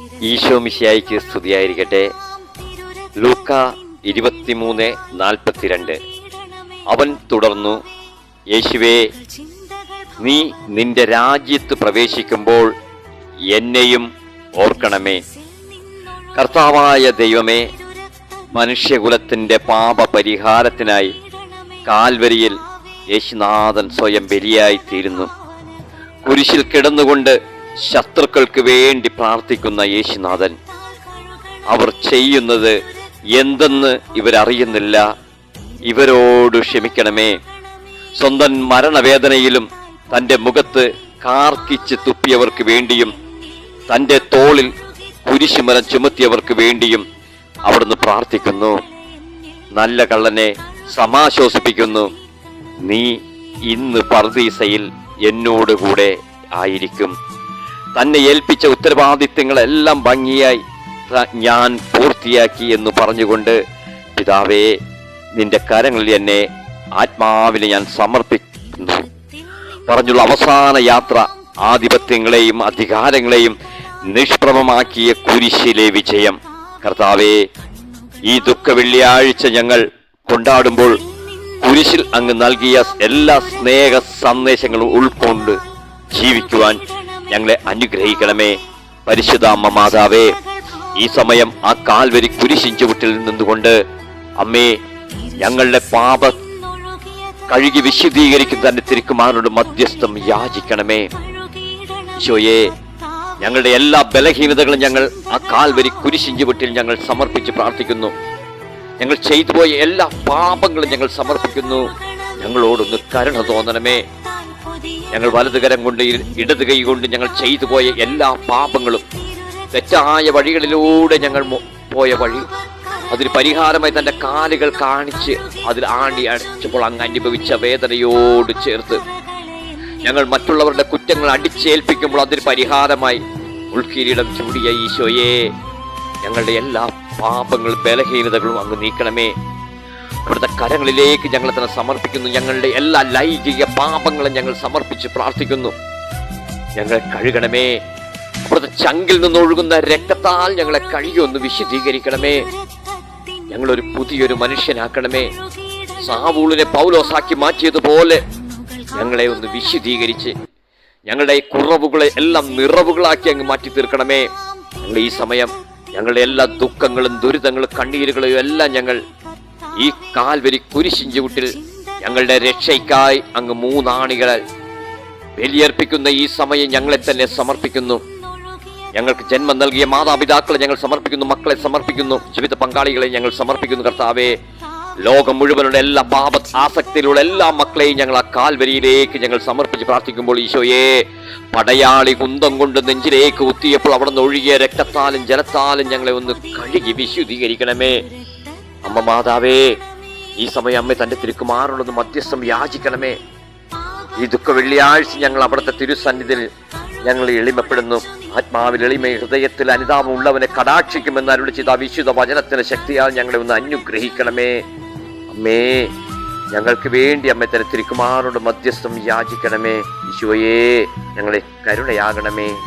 ഈശോ മിശിയായിക്ക് സ്തുതിയായിരിക്കട്ടെ. ലൂക്ക ഇരുപത്തിമൂന്ന് നാൽപ്പത്തിരണ്ട്. അവൻ തുടർന്നു യേശുവേ നീ നിന്റെ രാജ്യത്ത് പ്രവേശിക്കുമ്പോൾ എന്നെയും ഓർക്കണമേ. കർത്താവായ ദൈവമേ മനുഷ്യകുലത്തിന്റെ പാപപരിഹാരത്തിനായി കാൽവരിയിൽ യേശുനാഥൻ സ്വയം ബലിയായി തീരുന്നു. കുരിശിൽ കിടന്നുകൊണ്ട് ശത്രുക്കൾക്ക് വേണ്ടി പ്രാർത്ഥിക്കുന്ന യേശുനാഥൻ. അവർ ചെയ്യുന്നത് എന്തെന്ന് ഇവരറിയുന്നില്ല. ഇവരോട് ക്ഷമിക്കണമേ. സ്വന്തം മരണവേദനയിലും തന്റെ മുഖത്ത് കാർക്കിച്ച് തുപ്പിയവർക്ക് വേണ്ടിയും തന്റെ തോളിൽ കുരിശുമരം ചുമത്തിയവർക്ക് വേണ്ടിയും അവിടുന്ന് പ്രാർത്ഥിക്കുന്നു. നല്ല കള്ളനെ സമാശ്വസിപ്പിക്കുന്നു. നീ ഇന്ന് പർദീസയിൽ എന്നോടുകൂടെ ആയിരിക്കും. തന്നെ ഏൽപ്പിച്ച ഉത്തരവാദിത്തങ്ങളെല്ലാം ഭംഗിയായി ഞാൻ പൂർത്തിയാക്കി എന്ന് പറഞ്ഞുകൊണ്ട് പിതാവേ നിന്റെ കരങ്ങളിൽ എന്നെ ആത്മാവിനെ ഞാൻ സമർപ്പിക്കുന്നു. പറഞ്ഞുള്ള അവസാന യാത്ര ആധിപത്യങ്ങളെയും അധികാരങ്ങളെയും നിഷ്പ്രഭമാക്കിയ കുരിശിലെ വിജയം. കർത്താവേ ഈ ദുഃഖ വെള്ളിയാഴ്ച ഞങ്ങൾ കൊണ്ടാടുമ്പോൾ കുരിശിൽ അങ്ങ് നൽകിയ എല്ലാ സ്നേഹ സന്ദേശങ്ങളും ഉൾക്കൊണ്ട് ജീവിക്കുവാൻ ഞങ്ങളെ അനുഗ്രഹിക്കണമേ. പരിശുദ്ധ അമ്മ മാതാവേ ഈ സമയം ആ കാൽവരി കുരിശിൻ ചുവട്ടിൽ നിന്നുകൊണ്ട് അമ്മേ ഞങ്ങളുടെ പാപ കഴുകി വിശുദ്ധീകരിക്കുന്ന തന്നെ തിരുക്കുമാരോട് മധ്യസ്ഥം യാചിക്കണമേ. ഈശോയെ ഞങ്ങളുടെ എല്ലാ ബലഹീനതകളും ഞങ്ങൾ ആ കാൽവരി കുരിശിൻ ചുവട്ടിൽ ഞങ്ങൾ സമർപ്പിച്ച് പ്രാർത്ഥിക്കുന്നു. ഞങ്ങൾ ചെയ്തു പോയ എല്ലാ പാപങ്ങളും ഞങ്ങൾ സമർപ്പിക്കുന്നു. ഞങ്ങളോടൊന്ന് കരുണ തോന്നണമേ. ഞങ്ങൾ വലതുകരം കൊണ്ട് ഇടത് കൈ കൊണ്ട് ഞങ്ങൾ ചെയ്തു പോയ എല്ലാ പാപങ്ങളും തെറ്റായ വഴികളിലൂടെ ഞങ്ങൾ പോയ വഴി. അതിന് പരിഹാരമായി തന്റെ കാലുകൾ കാണിച്ച് അതിൽ ആണ്ടി അടിച്ചപ്പോൾ അങ്ങ് അനുഭവിച്ച വേദനയോട് ചേർത്ത് ഞങ്ങൾ മറ്റുള്ളവരുടെ കുറ്റങ്ങൾ അടിച്ചേൽപ്പിക്കുമ്പോൾ അതിന് പരിഹാരമായി ഉൾക്കിരീടം ചൂടിയ ഈശോയെ ഞങ്ങളുടെ എല്ലാ പാപങ്ങളും ബലഹീനതകളും അങ്ങ് നീക്കണമേ. അവിടുത്തെ കരങ്ങളിലേക്ക് ഞങ്ങൾ തന്നെ സമർപ്പിക്കുന്നു. ഞങ്ങളുടെ എല്ലാ ലൈംഗിക പാപങ്ങളും ഞങ്ങൾ സമർപ്പിച്ച് പ്രാർത്ഥിക്കുന്നു. ഞങ്ങൾ കഴുകണമേ. ഇവിടുത്തെ ചങ്കിൽ നിന്നൊഴുകുന്ന രക്തത്താൽ ഞങ്ങളെ കഴുകിയൊന്ന് വിശദീകരിക്കണമേ ഞങ്ങളൊരു പുതിയൊരു മനുഷ്യനാക്കണമേ. സാവൂളിനെ പൗലോസാക്കി മാറ്റിയതുപോലെ ഞങ്ങളെ ഒന്ന് വിശദീകരിച്ച് ഞങ്ങളുടെ ഈ കുറവുകളെ എല്ലാം നിറവുകളാക്കി അങ്ങ് മാറ്റി തീർക്കണമേ ഞങ്ങൾ ഈ സമയം ഞങ്ങളുടെ എല്ലാ ദുഃഖങ്ങളും ദുരിതങ്ങളും കണ്ണീരുകളെയും എല്ലാം ഞങ്ങൾ ഈ കാൽവരി കുരിശിൻ ചുവട്ടിൽ ഞങ്ങളുടെ രക്ഷയ്ക്കായി അങ്ങ് മൂന്നാണികളാൽ ബലിയർപ്പിക്കുന്ന ഈ സമയം ഞങ്ങളെ തന്നെ സമർപ്പിക്കുന്നു. ഞങ്ങൾക്ക് ജന്മം നൽകിയ മാതാപിതാക്കളെ ഞങ്ങൾ സമർപ്പിക്കുന്നു മക്കളെ സമർപ്പിക്കുന്നു ജീവിത പങ്കാളികളെ ഞങ്ങൾ സമർപ്പിക്കുന്നു കർത്താവേ. ലോകം മുഴുവനുള്ള എല്ലാ പാപ ആസക്തിയിലുള്ള എല്ലാ മക്കളെയും ഞങ്ങൾ ആ കാൽവരിയിലേക്ക് ഞങ്ങൾ സമർപ്പിച്ച് പ്രാർത്ഥിക്കുമ്പോൾ ഈശോയെ പടയാളി കുന്തം കൊണ്ട് നെഞ്ചിലേക്ക് കുത്തിയപ്പോൾ അവിടെ നിന്ന് ഒഴുകിയ രക്തത്താലും ജലത്താലും ഞങ്ങളെ ഒന്ന് കഴുകി വിശുദ്ധീകരിക്കണമേ. അമ്മ മാതാവേ ഈ സമയം അമ്മ തന്റെ തിരുക്കുമാറുള്ളത് മധ്യസ്ഥം യാചിക്കണമേ. ഈ ദുഃഖ വെള്ളിയാഴ്ച ഞങ്ങൾ അവിടുത്തെ തിരുസന്നിധിയിൽ ഞങ്ങൾ എളിമപ്പെടുന്നു. ആത്മാവിൽ എളിമ ഹൃദയത്തിൽ അനുതാപം ഉള്ളവനെ കടാക്ഷിക്കുമെന്ന് അരുളി ചെയ്ത അവിശുദ്ധ വിശുദ്ധ വചനത്തിന് ശക്തിയാൽ ഞങ്ങളെ ഒന്ന് അനുഗ്രഹിക്കണമേ. അമ്മേ ഞങ്ങൾക്ക് വേണ്ടി അമ്മ തന്നെ തിരുക്കുമാറോട് മധ്യസ്ഥം യാചിക്കണമേ. ഈശോയേ ഞങ്ങളെ കരുണയാകണമേ.